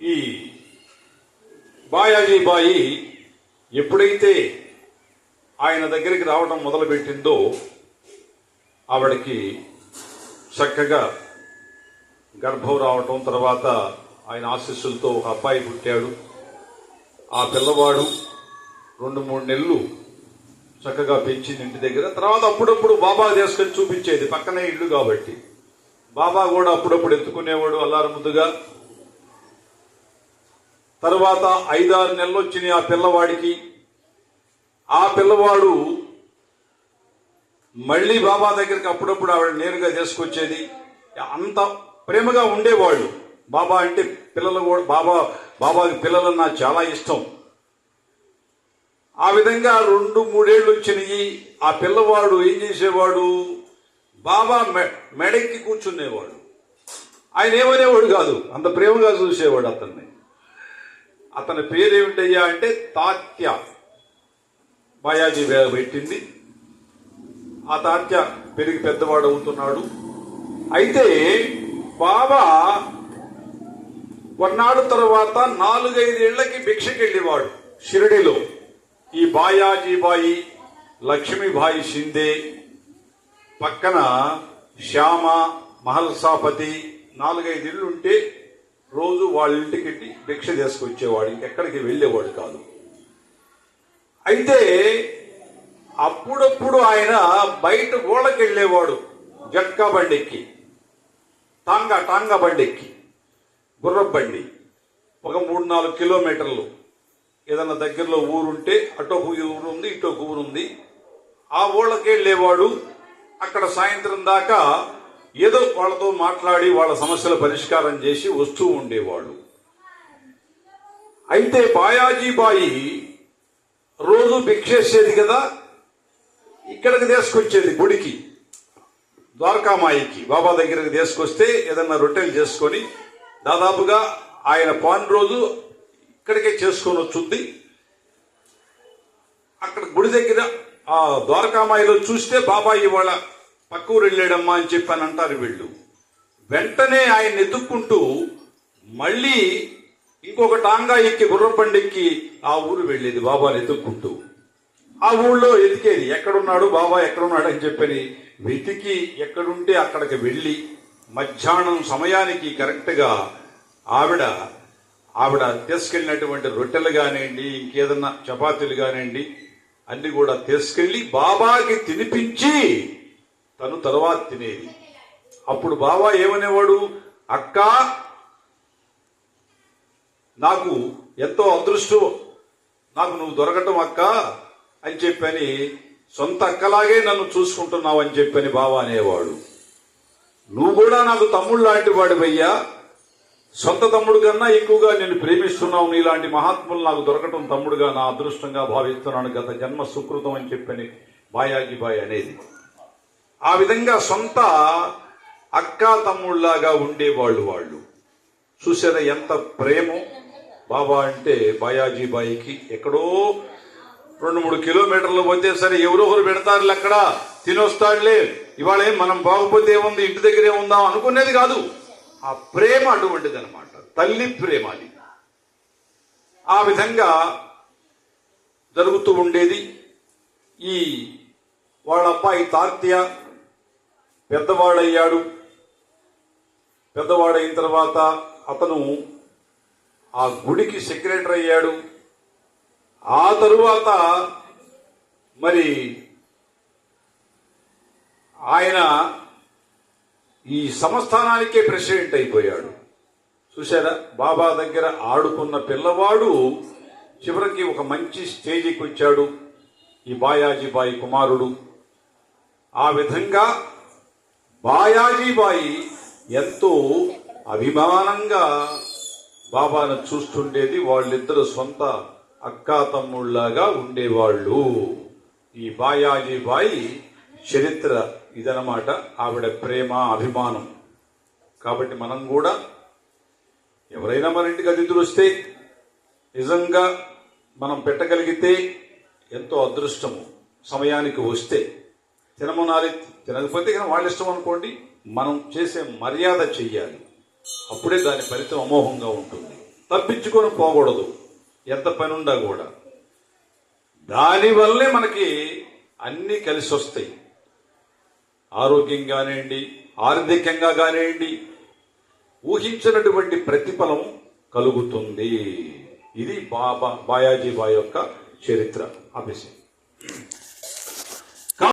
ఈ బాయాజీ బాయి ఎప్పుడైతే ఆయన దగ్గరికి రావడం మొదలుపెట్టిందో ఆవిడకి చక్కగా గర్భం రావటం తర్వాత ఆయన ఆశీస్సులతో ఒక అబ్బాయి పుట్టాడు. ఆ పిల్లవాడు రెండు మూడు నెలలు చక్కగా పెంచింది ఇంటి దగ్గర తర్వాత అప్పుడప్పుడు బాబా తీసుకొని చూపించేది పక్కనే ఇల్లు కాబట్టి. బాబా కూడా అప్పుడప్పుడు ఎత్తుకునేవాడు అల్లారు ముద్దుగా తర్వాత ఐదారు నెలలు వచ్చినాయి ఆ పిల్లవాడికి. ఆ పిల్లవాడు మళ్ళీ బాబా దగ్గరికి అప్పుడప్పుడు ఆవిడ నేరుగా తీసుకొచ్చేది. అంత ప్రేమగా ఉండేవాళ్ళు. బాబా అంటే పిల్లలు కూడా బాబా బాబాకి నాకు చాలా ఇష్టం. ఆ విధంగా రెండు మూడేళ్ళు వచ్చినాయి. ఆ పిల్లవాడు ఏం చేసేవాడు? బాబా మె- మెడెక్కి కూర్చునేవాడు. ఆయన ఏమనేవాడు కాదు. అంత ప్రేమగా చూసేవాడు అతన్ని. అతని పేరేమిటయ్యా అంటే తాత్య. బాయాజీ పెట్టింది. ఆ తాత్య పెరిగి పెద్దవాడు అవుతున్నాడు. అయితే బాబా కొన్నాడు తర్వాత నాలుగైదేళ్ళకి భిక్షకెళ్ళేవాడు షిరడిలో. ఈ బాయాజీబాయి లక్ష్మీబాయి షిందే పక్కన శ్యామ మహల్సాపతి నాలుగైదు ఇళ్ళు ఉంటే వాళ్ళ ఇంటికి వెళ్ళి భిక్ష చేసుకొచ్చేవాడు ఇంకెక్కడికి వెళ్ళేవాడు కాదు. అయితే అప్పుడప్పుడు ఆయన బయట ఊళ్ళకి వెళ్ళేవాడు జట్కా బండెక్కి టాంగా టాంగా బండెక్కి గుర్రపు బండి ఒక మూడు నాలుగు కిలోమీటర్లు. ఏదన్నా దగ్గరలో ఊరుంటే అటొక ఊరు ఉంది ఇటో ఊరు ఉంది ఆ ఊళ్ళకి వెళ్ళేవాడు. అక్కడ సాయంత్రం దాకా ఏదో వాళ్ళతో మాట్లాడి వాళ్ళ సమస్యల పరిష్కారం చేసి వస్తూ ఉండేవాడు అయితే బాయాజీ బాయి రోజు భిక్షేసేది కదా ఇక్కడికి తీసుకొచ్చేది గుడికి ద్వారకామాయికి. బాబా దగ్గరికి తీసుకొస్తే ఏదన్నా రొట్టెలు చేసుకొని దాదాపుగా ఆయన పాన్ రోజు ఇక్కడికే చేసుకొని వచ్చింది అక్కడ గుడి దగ్గర ఆ ద్వారకామాయిలో చూస్తే బాబా ఇవాళ పక్క ఊరు వెళ్ళాడమ్మా అని చెప్పని అంటారు వీళ్ళు. వెంటనే ఆయన ఎదుక్కుంటూ మళ్ళీ ఇంకొక టాంగా ఎక్కి గుర్రపండెక్కి ఆ ఊరు వెళ్ళేది బాబాని ఎదుక్కుంటూ ఆ ఊళ్ళో ఎతికేది ఎక్కడున్నాడు బాబా? ఎక్కడున్నాడు? అని చెప్పని వెతికి ఎక్కడుంటే అక్కడికి వెళ్ళి మధ్యాహ్నం సమయానికి కరెక్ట్గా ఆవిడ ఆవిడ తీసుకెళ్ళినటువంటి రొట్టెలు కానివ్వండి ఇంకేదన్నా చపాతీలు కానివ్వండి అన్ని కూడా తీసుకెళ్ళి బాబాకి తినిపించి తను తర్వాత తినేది. అప్పుడు బావా ఏమనేవాడు? అక్క నాకు ఎంతో అదృష్టం. నాకు నువ్వు దొరకటం అక్క అని చెప్పని సొంత అక్కలాగే నన్ను చూసుకుంటున్నావు అని చెప్పని బావ అనేవాడు. నువ్వు కూడా నాకు తమ్ముడు లాంటి వాడివయ్యా. సొంత తమ్ముడు కన్నా ఎక్కువగా నేను ప్రేమిస్తున్నావు. నీలాంటి మహాత్ములు నాకు దొరకటం తమ్ముడుగా నా అదృష్టంగా భావిస్తున్నాను. గత జన్మ సుకృతం అని చెప్పని బాయాజీ బాయ్ అనేది. ఆ విధంగా సొంత అక్కా తమ్ముళ్ళాగా ఉండేవాళ్ళు వాళ్ళు. చూసారా ఎంత ప్రేమో? బాబా అంటే బాయాజీ బాయికి ఎక్కడో రెండు మూడు కిలోమీటర్లు పోతే సరే ఎవరో ఒకరు పెడతారులే అక్కడ తినొస్తాడులే. ఇవాళ మనం బాగుపోతే ఏముంది ఇంటి దగ్గరే ఉందాం అనుకునేది కాదు. ఆ ప్రేమ అటువంటిది అనమాట తల్లి ప్రేమ అది. ఆ విధంగా జరుగుతూ ఉండేది. ఈ వాళ్ళ అబ్బాయి తార్త్య పెద్దవాడయ్యాడు. పెద్దవాడైన తర్వాత అతను ఆ గుడికి సెక్రటరీ అయ్యాడు. ఆ తరువాత మరి ఆయన ఈ సంస్థానానికే ప్రెసిడెంట్ అయిపోయాడు. చూసారా బాబా దగ్గర ఆడుకున్న పిల్లవాడు చివరికి ఒక మంచి స్టేజికి వచ్చాడు ఈ బాయాజీ బాయి కుమారుడు. ఆ విధంగా బాయాజీబాయి ఎంతో అభిమానంగా బాబాను చూస్తుండేది. వాళ్ళిద్దరు సొంత అక్కా తమ్ముళ్ళాగా ఉండేవాళ్ళు. ఈ బాయాజీబాయి చరిత్ర ఇదనమాట ఆవిడ ప్రేమ అభిమానం. కాబట్టి మనం కూడా ఎవరైనా మన ఇంటికి అతిథులు వస్తే నిజంగా మనం పెట్టగలిగితే ఎంతో అదృష్టము సమయానికి వస్తే. తినమనాలి. తినకపోతే కానీ వాళ్ళ ఇష్టం అనుకోండి. మనం చేసే మర్యాద చెయ్యాలి. అప్పుడే దాని ఫలితం అమోఘంగా ఉంటుంది. తప్పించుకొని పోకూడదు. ఎంత పని ఉండా కూడా దానివల్లే మనకి అన్నీ కలిసి వస్తాయి. ఆరోగ్యం కానివ్వండి ఆర్థికంగా కానివ్వండి ఊహించినటువంటి ప్రతిఫలం కలుగుతుంది. ఇది బాబా బాయాజీ బాయ్ యొక్క చరిత్ర అభిషేక్.